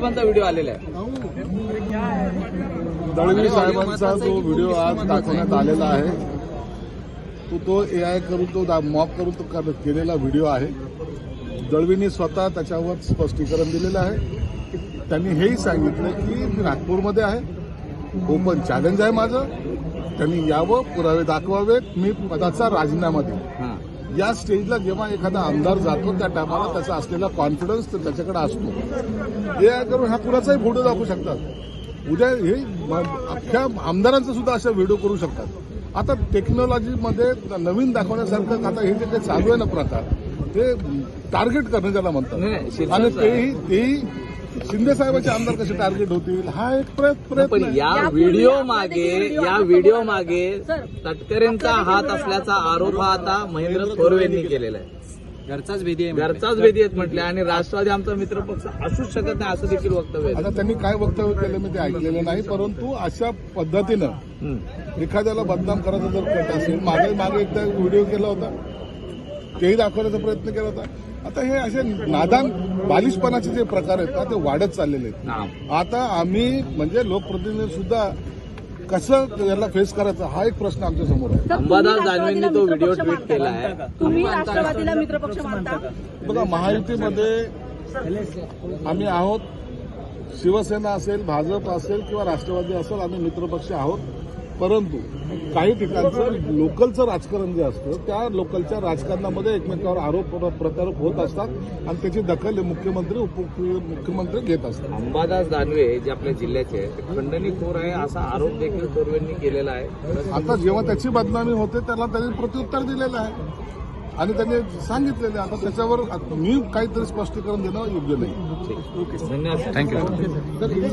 साहेबांचा व्हिडिओ आलेला आहे. दळवी साहेबांचा जो व्हिडिओ आज दाखवण्यात आलेला आहे तो तो ए आय करून तो मॉप करून तो केलेला व्हिडिओ आहे. दळवींनी स्वतः त्याच्यावर स्पष्टीकरण दिलेलं आहे. त्यांनी हेही सांगितलं की मी नागपूरमध्ये आहे. ओपन चॅलेंज आहे माझं. त्यांनी यावं पुरावे दाखवावेत. मी पदाचा राजीनामा हा. या स्टेजला जेव्हा एखादा आमदार जातो त्या टायमाला त्याचा असलेला कॉन्फिडन्स तर त्याच्याकडे असतो. हे करून ह्या कुणाचाही फोटो दाखवू शकतात. उद्या हे अख्ख्या आमदारांचा सुद्धा अशा व्हिडिओ करू शकतात. आता टेक्नॉलॉजीमध्ये नवीन दाखवण्यासारखं आता हे जे काही चालू आहे ना प्रकार ते टार्गेट करणं त्याला नाही, म्हणतात आणि. तेही तेही शिंदे साहेबांचे आमदार कसे टार्गेट होतील हा एक प्रयत्न पण प्रयत्न. या व्हिडिओ मागे या व्हिडिओ. मागे तटकरेंचा हात असल्याचा आरोप हा आता महेंद्र थोरवे यांनी केलेला आहे घरचाच विधी आहे घरचाच वेदी आहेत म्हटले आणि राष्ट्रवादी आमचा मित्र पक्ष असूच शकत नाही असं देखील वक्तव्य आहे. आता त्यांनी काय वक्तव्य केलं मी ते ऐकलेलं नाही परंतु अशा पद्धतीनं हम्म. एखाद्याला बदनाम करायचा जर कट असेल मागे मागे एकदा व्हिडिओ केला होता तेही दाखवण्याचा प्रयत्न केला होता. आता हे असे नादान बालिशपणाचे जे प्रकार आहेत ना ते वाढत चाललेले आहेत. आता आम्ही म्हणजे लोकप्रतिनिधी सुद्धा कसं याला फेस करायचं हा एक प्रश्न आमच्यासमोर आहे. अंबादास दानवेंनी तो व्हिडिओ ट्विट केला? आहे तुम्ही राष्ट्रवादीला मित्रपक्ष मानता बघा महायुतीमध्ये आम्ही आहोत. शिवसेना असेल भाजप असेल किंवा राष्ट्रवादी असेल आम्ही मित्रपक्ष आहोत. परंतु काही ठिकाणचं लोकलचं राजकारण जे असतं त्या लोकलच्या राजकारणामध्ये एकमेकावर आरोप प्रत्यारोप होत असतात आणि त्याची दखल मुख्यमंत्री उपमुख्यमंत्री घेत असतात. अंबादास दानवे जे आपल्या जिल्ह्याचे खंडणीखोर आहे असा आरोप देखील थोरवेंनी केलेला आहे. आता जेव्हा त्याची बदनामी होते त्याला त्यांनी प्रत्युत्तर दिलेलं आहे. आणि त्यांनी सांगितलेलं आहे. आता त्याच्यावर मी काहीतरी स्पष्टीकरण देणं योग्य नाही. धन्यवाद. तर